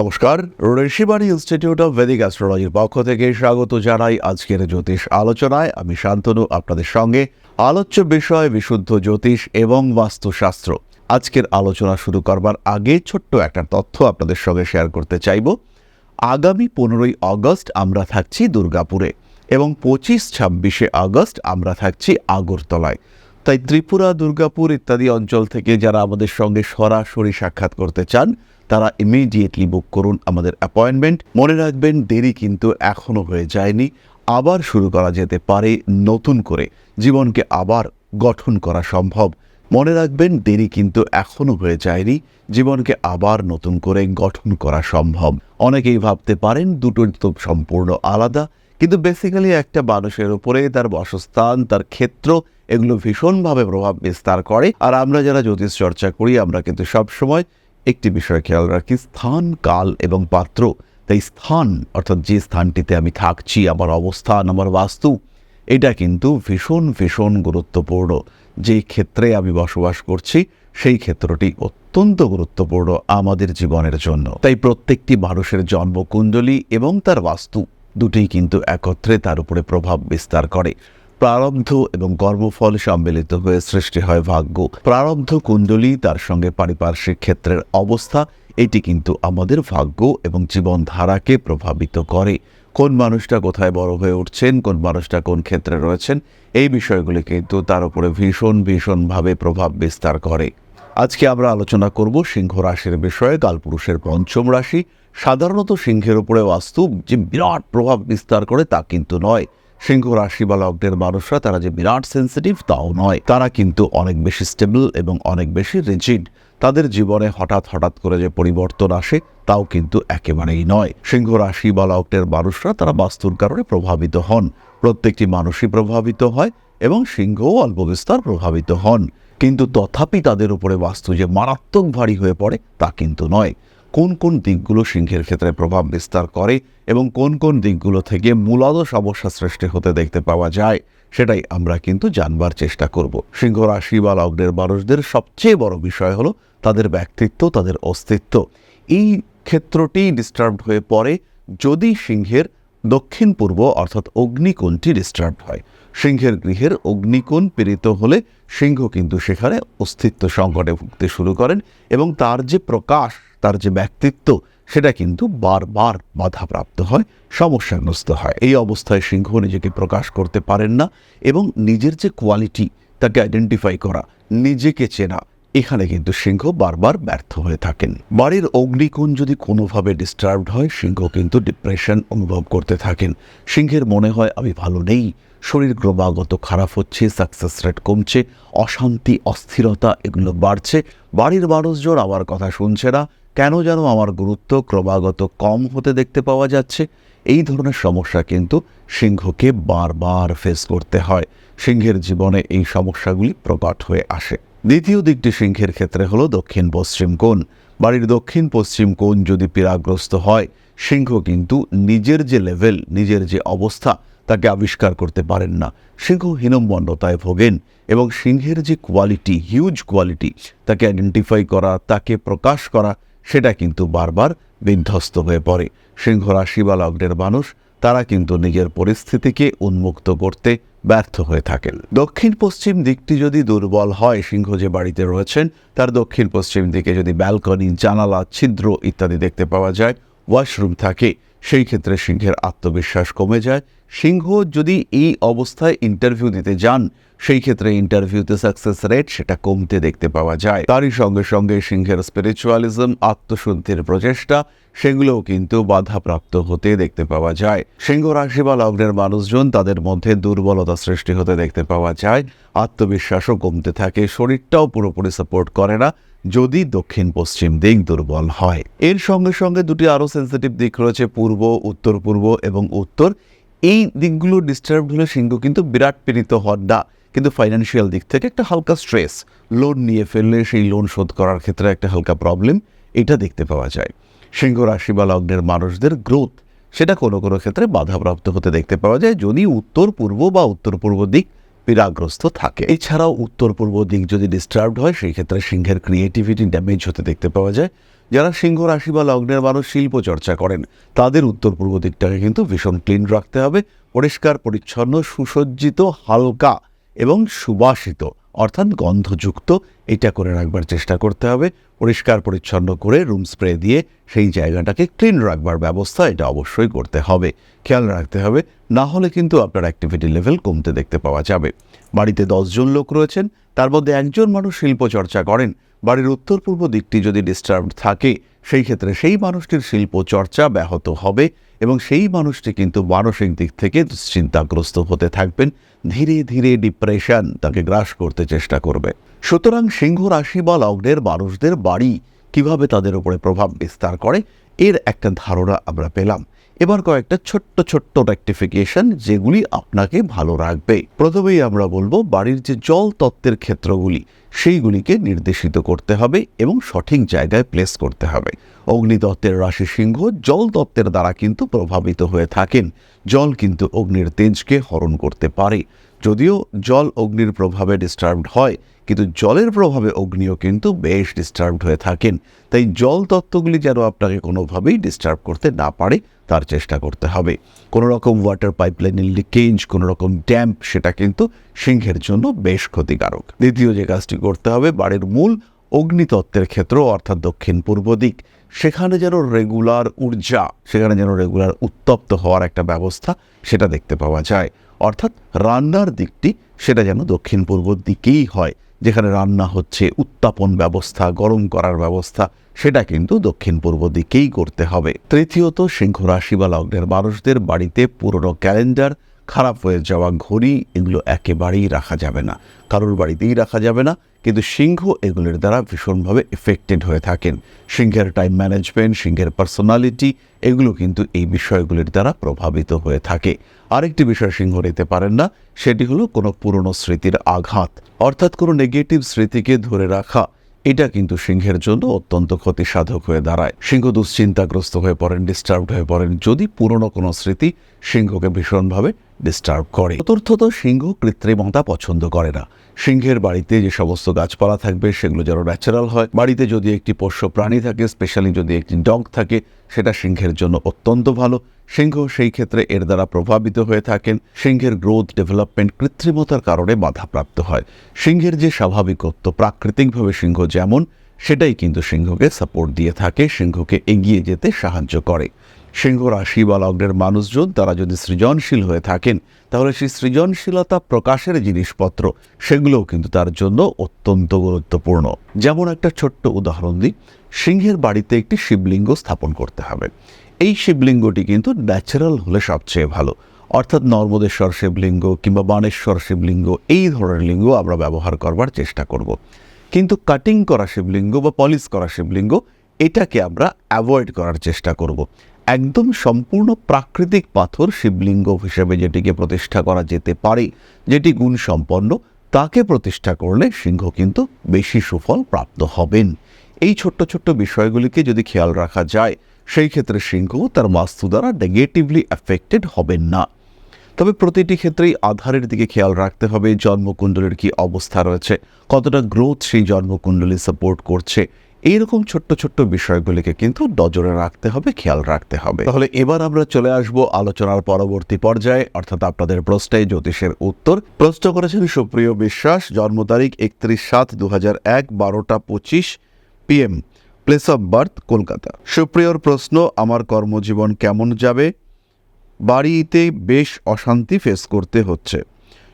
নমস্কার, Rishibani institute of Vedic অ্যাস্ট্রোলজির পক্ষ থেকে স্বাগত জানাই আজকের জ্যোতিষ আলোচনায়। আমি শান্তনু, আপনাদের সঙ্গে আলোচ্য বিষয়, বিশুদ্ধ জ্যোতিষ এবং বাস্তুশাস্ত্র। আজকের আলোচনা শুরু করবার আগে ছোট্ট একটা তথ্য আপনাদের সঙ্গে শেয়ার করতে চাইব। আগামী পনেরোই আগস্ট আমরা থাকছি দুর্গাপুরে এবং পঁচিশ ছাব্বিশে আগস্ট আমরা থাকছি আগরতলায়। তাই ত্রিপুরা, দুর্গাপুর ইত্যাদি অঞ্চল থেকে যারা আমাদের সঙ্গে সরাসরি সাক্ষাৎ করতে চান তারা ইমিডিয়েটলি বুক করুন আমাদের অ্যাপয়েন্টমেন্ট মনে রাখবেন, দেরি কিন্তু এখনও হয়ে যায়নি। আবার শুরু করা যেতে পারে নতুন করে। জীবনকে আবার গঠন করা সম্ভব। মনে রাখবেন, দেরি কিন্তু এখনও হয়ে যায়নি। জীবনকে আবার নতুন করে গঠন করা সম্ভব। অনেকেই ভাবতে পারেন, দুটো তো সম্পূর্ণ আলাদা। কিন্তু বেসিক্যালি একটা মানুষের উপরে তার বাসস্থান, তার ক্ষেত্র, এগুলো ভীষণভাবে প্রভাব বিস্তার করে। আর আমরা যারা জ্যোতিষ চর্চা করি, আমরা কিন্তু সবসময় একটি বিষয় খেয়াল রাখি, স্থান, কাল এবং পাত্র। তাই স্থান, অর্থাৎ যে স্থানটিতে আমি থাকছি, আমার অবস্থান, আমার বাস্তু, এটা কিন্তু ভীষণ ভীষণ গুরুত্বপূর্ণ। যেই ক্ষেত্রে আমি বসবাস করছি, সেই ক্ষেত্রটি অত্যন্ত গুরুত্বপূর্ণ আমাদের জীবনের জন্য। তাই প্রত্যেকটি মানুষের জন্মকুণ্ডলী এবং তার বাস্তু দুটোই কিন্তু একত্রে তার উপরে প্রভাব বিস্তার করে। প্রারব্ধ এবং কর্মফল সম্মিলিত হয়ে সৃষ্টি হয় ভাগ্য। প্রারব্ধ কুণ্ডলী তার সঙ্গে পারিপার্শ্বিক ক্ষেত্রের অবস্থা, এটি কিন্তু আমাদের ভাগ্য এবং জীবনধারাকে প্রভাবিত করে। কোন মানুষটা কোথায় বড় হয়ে উঠছেন, কোন মানুষটা কোন ক্ষেত্রে রয়েছেন, এই বিষয়গুলি কিন্তু তার উপরে ভীষণ, ভীষণভাবে প্রভাব বিস্তার করে। আজকে আমরা আলোচনা করব সিংহ রাশির বিষয়ে। কালপুরুষের পঞ্চম রাশি সাধারণত সিংহের উপরে বাস্তু যে বিরাট প্রভাব বিস্তার করে তা কিন্তু নয়। সিংহ রাশি বা লগ্নের মানুষরা, তারা যে বিরাট সেন্সিটিভ তাও নয়। তারা কিন্তু অনেক বেশি স্টেবল এবং অনেক বেশি রিজিড তাদের জীবনে হঠাৎ হঠাৎ করে যে পরিবর্তন আসে, তাও কিন্তু একেবারেই নয়। সিংহ রাশি বা লগ্নের মানুষরা, তারা বাস্তুর কারণে প্রভাবিত হন। প্রত্যেকটি মানুষই প্রভাবিত হয় এবং সিংহও অল্প বিস্তার প্রভাবিত হন। কিন্তু তথাপি তাদের উপরে বাস্তু যে মারাত্মক ভারী হয়ে পড়ে, তা কিন্তু নয়। কোন কোন দিকগুলো সিংহের ক্ষেত্রে প্রভাব বিস্তার করে এবং কোন কোন দিকগুলো থেকে মূলত সমস্যা সৃষ্টি হতে দেখতে পাওয়া যায়, সেটাই আমরা কিন্তু জানবার চেষ্টা করব। সিংহ রাশি বা লগ্নের মানুষদের সবচেয়ে বড় বিষয় হলো তাদের ব্যক্তিত্ব, তাদের অস্তিত্ব। এই ক্ষেত্রটি ডিস্টার্ব হয়ে পড়ে যদি সিংহের দক্ষিণ পূর্ব অর্থাৎ অগ্নিকোণটি ডিস্টার্ব হয়। সিংহের গৃহের অগ্নিকোণ পীড়িত হলে সিংহ কিন্তু সেখানে অস্তিত্ব সংকটে ভুগতে শুরু করেন এবং তার যে প্রকাশ তার যে ব্যক্তিত্ব, সেটা কিন্তু বারবার বাধাপ্রাপ্ত হয়, সমস্যাগ্রস্ত হয়। এই অবস্থায় সিংহ নিজেকে প্রকাশ করতে পারেন না এবং নিজের যে কোয়ালিটি তাকে আইডেন্টিফাই করা, নিজেকে চেনা, এখানে কিন্তু সিংহ বারবার ব্যর্থ হয়ে থাকেন। বাড়ির অগ্নিকোণ যদি কোনোভাবে ডিস্টার্বড হয়, সিংহ কিন্তু ডিপ্রেশন অনুভব করতে থাকেন। সিংহের মনে হয়, আমি ভালো নেই। শরীর ক্রমাগত খারাপ হচ্ছে সাকসেস রেট কমছে, অশান্তি, অস্থিরতা এগুলো বাড়ছে। বাড়ির মানুষজন আমার কথা শুনছে না। কেন যেন আমার গুরুত্ব ক্রমাগত কম হতে দেখতে পাওয়া যাচ্ছে? এই ধরনের সমস্যা কিন্তু সিংহকে বারবার ফেস করতে হয়। সিংহের জীবনে এই সমস্যাগুলি প্রকট হয়ে আসে। দ্বিতীয় দিকটি সিংহের ক্ষেত্রে হলো দক্ষিণ পশ্চিম কোণ। বাড়ির দক্ষিণ পশ্চিম কোণ যদি পীড়াগ্রস্ত হয়, সিংহ কিন্তু নিজের যে লেভেল নিজের যে অবস্থা, তাকে আবিষ্কার করতে পারেন না। সিংহ হীনম্মন্যতায় ভোগেন এবং সিংহের যে কোয়ালিটি হিউজ কোয়ালিটি তাকে আইডেন্টিফাই করা, তাকে প্রকাশ করা সেটা কিন্তু বারবার বিধ্বস্ত হয়ে পড়ে। সিংহ রাশি বা লগ্নের মানুষ, তারা কিন্তু নিজের পরিস্থিতিকে উন্মুক্ত করতে ব্যর্থ হয়ে থাকেন। দক্ষিণ পশ্চিম দিকটি যদি দুর্বল হয়, সিংহ যে বাড়িতে রয়েছেন, তার দক্ষিণ পশ্চিম দিকে যদি ব্যালকনি, জানালা, ছিদ্র ইত্যাদি দেখতে পাওয়া যায়, ওয়াশরুম থাকে। সেই ক্ষেত্রে সিংহের আত্মবিশ্বাস কমে যায়। সিংহ যদি এই অবস্থায় ইন্টারভিউ দিতে যান, সেই ক্ষেত্রে ইন্টারভিউতে সাকসেস রেট সেটা কমতে দেখতে পাওয়া যায়। তারই সঙ্গে সঙ্গে সিংহের স্পিরিচুয়ালিজম আত্মশুদ্ধির প্রচেষ্টা, সেগুলোও কিন্তু বাধাপ্রাপ্ত হতে দেখতে পাওয়া যায়। সিংহ রাশি বা লগ্নের মানুষজন তাদের মধ্যে দুর্বলতা সৃষ্টি হতে দেখতে পাওয়া যায়। আত্মবিশ্বাসও কমতে থাকে, শরীরটাও পুরোপুরি সাপোর্ট করে না। যদি দক্ষিণ পশ্চিম দিক দুর্বল হয়। এর সঙ্গে সঙ্গে দুটি আরও সেন্সিটিভ দিক রয়েছে, পূর্ব, উত্তর পূর্ব এবং উত্তর। এই দিকগুলো ডিস্টার্ব হলে সিংহ কিন্তু বিরাট পীড়িত হন না কিন্তু ফাইন্যান্সিয়াল দিক থেকে একটা হালকা স্ট্রেস লোন নিয়ে ফেললে সেই লোন শোধ করার ক্ষেত্রে একটা হালকা প্রবলেম এটা দেখতে পাওয়া যায়। সিংহ রাশি বা লগ্নের মানুষদের গ্রোথ সেটা কোনো কোনো ক্ষেত্রে বাধাপ্রাপ্ত হতে দেখতে পাওয়া যায়। যদি উত্তর পূর্ব বা উত্তর পূর্ব দিক পীড়াগ্রস্ত থাকে। এছাড়াও উত্তর পূর্ব দিক যদি ডিস্টার্বড হয় সেই ক্ষেত্রে সিংহের ক্রিয়েটিভিটি ড্যামেজ হতে দেখতে পাওয়া যায়। যারা সিংহ রাশি বা লগ্নের মানুষ শিল্প চর্চা করেন, তাদের উত্তর পূর্ব দিকটাকে কিন্তু ভীষণ ক্লিন রাখতে হবে। পরিষ্কার, পরিচ্ছন্ন, সুসজ্জিত, হালকা এবং সুবাসিত, অর্থাৎ গন্ধযুক্ত, এটা করে রাখবার চেষ্টা করতে হবে। পরিষ্কার, পরিচ্ছন্ন করে রুম স্প্রে দিয়ে সেই জায়গাটাকে ক্লিন রাখবার ব্যবস্থা এটা অবশ্যই করতে হবে। খেয়াল রাখতে হবে, না হলে কিন্তু আপনার অ্যাক্টিভিটি লেভেল কমতে দেখতে পাওয়া যাবে। বাড়িতে দশজন লোক রয়েছেন, তার মধ্যে একজন মানুষ শিল্প চর্চা করেন। বাড়ির উত্তর পূর্ব দিকটি যদি ডিস্টার্ব থাকে সেই ক্ষেত্রে সেই মানুষটির শিল্প চর্চা ব্যাহত হবে এবং সেই মানুষটি কিন্তু মানসিক দিক থেকে চিন্তাগ্রস্ত হতে থাকবেন। ধীরে ধীরে ডিপ্রেশন তাকে গ্রাস করতে চেষ্টা করবে। সুতরাং সিংহ রাশি বা লগ্নের মানুষদের বাড়ি কীভাবে তাদের উপরে প্রভাব বিস্তার করে, এর একটা ধারণা আমরা পেলাম। এবার কয়েকটা ছোট্ট ছোট্ট রেক্টিফিকেশন যেগুলি আপনাকে ভালো রাখবে। প্রথমেই আমরা বলব বাড়ির যে জল তত্ত্বের ক্ষেত্রগুলি, সেইগুলিকে নির্দেশিত করতে হবে এবং সঠিক জায়গায় প্লেস করতে হবে। অগ্নিতত্ত্বের রাশি সিংহ জল তত্ত্বের দ্বারা কিন্তু প্রভাবিত হয়ে থাকেন। জল কিন্তু অগ্নির তেজকে হরণ করতে পারে। যদিও জল অগ্নির প্রভাবে ডিস্টার্বড হয়, কিন্তু জলের প্রভাবে অগ্নিও কিন্তু বেশ ডিস্টার্বড হয়ে থাকেন। তাই জল তত্ত্বগুলি যেন আপনাকে কোনোভাবেই ডিস্টার্ব করতে না পারে, তার চেষ্টা করতে হবে। কোনো রকম ওয়াটার পাইপলাইনের লিকেজ কোনো রকম ড্যাম্প সেটা কিন্তু সিংহের জন্য বেশ ক্ষতিকারক। দ্বিতীয় যে কাজটি করতে হবে, বাড়ির মূল অগ্নিতত্ত্বের ক্ষেত্র, অর্থাৎ দক্ষিণ পূর্ব দিক, সেখানে যেন রেগুলার ঊর্জা, সেখানে যেন রেগুলার উত্তপ্ত হওয়ার একটা ব্যবস্থা, সেটা দেখতে পাওয়া যায়। অর্থাৎ রান্নার দিকটি সেটা যেন দক্ষিণ পূর্ব দিকেই হয়, যেখানে রান্না হচ্ছে, উত্তাপন ব্যবস্থা, গরম করার ব্যবস্থা, সেটা কিন্তু দক্ষিণ পূর্ব দিকেই করতে হবে। তৃতীয়ত, সিংহ রাশি বা লগ্নের মানুষদের বাড়িতে পুরনো ক্যালেন্ডার খারাপ হয়ে যাওয়া ঘড়ি এগুলো একেবারেই রাখা যাবে না। কারোর বাড়িতেই রাখা যাবে না, কিন্তু সিংহ এগুলোর দ্বারা ভীষণভাবে এফেক্টেড হয়ে থাকেন। সিংহের টাইম ম্যানেজমেন্ট সিংহের পার্সোনালিটি এগুলো কিন্তু এই বিষয়গুলির দ্বারা প্রভাবিত হয়ে থাকে। আরেকটি বিষয় সিংহ নিতে পারেন না, সেটি হলো কোনো পুরনো স্মৃতির আঘাত, অর্থাৎ কোনো নেগেটিভ স্মৃতিকে ধরে রাখা। এটা কিন্তু সিংহের জন্য অত্যন্ত ক্ষতিসাধক হয়ে দাঁড়ায়। সিংহ দুশ্চিন্তাগ্রস্ত হয়ে পড়েন ডিস্টার্বড হয়ে পড়েন। যদি পুরনো কোনো স্মৃতি সিংহকে ভীষণভাবে ডিস্টার্ব করে। চতুর্থত সিংহ কৃত্রিমতা পছন্দ করে না। সিংহের বাড়িতে যে সমস্ত গাছপালা থাকবে, সেগুলো যেন ন্যাচারাল হয়। বাড়িতে যদি একটি পোষ্য প্রাণী থাকে স্পেশালি যদি একটি ডগ থাকে, সেটা সিংহের জন্য অত্যন্ত ভালো। সিংহ সেই ক্ষেত্রে এর দ্বারা প্রভাবিত হয়ে থাকেন। সিংহের গ্রোথ ডেভেলপমেন্ট কৃত্রিমতার কারণে বাধাপ্রাপ্ত হয়। সিংহের যে স্বাভাবিকত্ব প্রাকৃতিকভাবে সিংহ যেমন, সেটাই কিন্তু সিংহকে সাপোর্ট দিয়ে থাকে, সিংহকে এগিয়ে যেতে সাহায্য করে। সিংহ রাশি বা লগ্নের মানুষজন তারা যদি সৃজনশীল হয়ে থাকেন, তাহলে সেই সৃজনশীলতা প্রকাশের জিনিসপত্র, সেগুলোও কিন্তু তার জন্য অত্যন্ত গুরুত্বপূর্ণ। যেমন একটা ছোট্ট উদাহরণ দিই, সিংহের বাড়িতে একটি শিবলিঙ্গ স্থাপন করতে হবে। এই শিবলিঙ্গটি কিন্তু ন্যাচারাল হলে সবচেয়ে ভালো। অর্থাৎ নর্মদেশ্বর শিবলিঙ্গ কিংবা বানেশ্বর শিবলিঙ্গ, এই ধরনের লিঙ্গ আমরা ব্যবহার করবার চেষ্টা করব। কিন্তু কাটিং করা শিবলিঙ্গ বা পলিশ করা শিবলিঙ্গ এটাকে আমরা অ্যাভয়েড করার চেষ্টা করব। একদম সম্পূর্ণ প্রাকৃতিক পাথর শিবলিঙ্গ হিসেবে যেটিকে প্রতিষ্ঠা করা যেতে পারে, যেটি গুণ সম্পন্ন, তাকে প্রতিষ্ঠা করলে সিংহ কিন্তু বেশি সুফল প্রাপ্ত হবেন। এই ছোট্ট ছোট্ট বিষয়গুলিকে যদি খেয়াল রাখা যায়, সেই ক্ষেত্রে সিংহ তার বাস্তু দ্বারা নেগেটিভলি অ্যাফেক্টেড হবেন না। তবে প্রতিটি ক্ষেত্রেই আধারের দিকে খেয়াল রাখতে হবে, জন্মকুণ্ডলীর কি অবস্থা রয়েছে, কতটা গ্রোথ সেই জন্মকুণ্ডলী সাপোর্ট করছে এইরকম ছোট্ট ছোট্ট বিষয়গুলিকে কিন্তু নজরে রাখতে হবে, খেয়াল রাখতে হবে। তাহলে এবার আমরা চলে আসব আলোচনার পরবর্তী পর্যায়ে, অর্থাৎ আপনাদের প্রশ্নে জ্যোতিষের উত্তর। প্রশ্ন করেছেন সুপ্রিয় বিশ্বাস, জন্ম তারিখ একত্রিশ সাত দু হাজার এক, বারোটা পঁচিশ PM place of birth Kolkata. সুপ্রিয়র প্রশ্ন, আমার কর্মজীবন কেমন যাবে? বাড়িতে বেশ অশান্তি ফেস করতে হচ্ছে।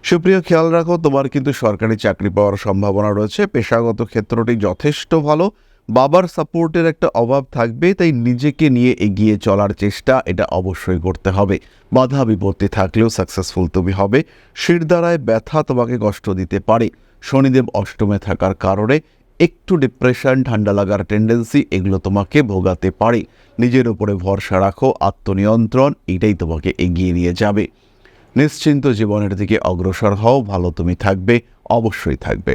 সুপ্রিয়, খেয়াল রাখো, তোমার কিন্তু সরকারি চাকরি পাওয়ার সম্ভাবনা রয়েছে। পেশাগত ক্ষেত্রটি যথেষ্ট ভালো। বাবার সাপোর্টের একটা অভাব থাকবে, তাই নিজেকে নিয়ে এগিয়ে চলার চেষ্টা এটা অবশ্যই করতে হবে। বাধা বিপত্তি থাকলেও সাকসেসফুল তুমি হবে। শিরদাঁড়ায় ব্যথা তোমাকে কষ্ট দিতে পারে। শনিদেব অষ্টমে থাকার কারণে একটু ডিপ্রেশন ঠান্ডা লাগার টেন্ডেন্সি এগুলো তোমাকে ভোগাতে পারে। নিজের উপরে ভরসা রাখো, আত্মনিয়ন্ত্রণ এটাই তোমাকে এগিয়ে নিয়ে যাবে। নিশ্চিন্ত জীবনের দিকে অগ্রসর হও, ভালো তুমি থাকবে, অবশ্যই থাকবে।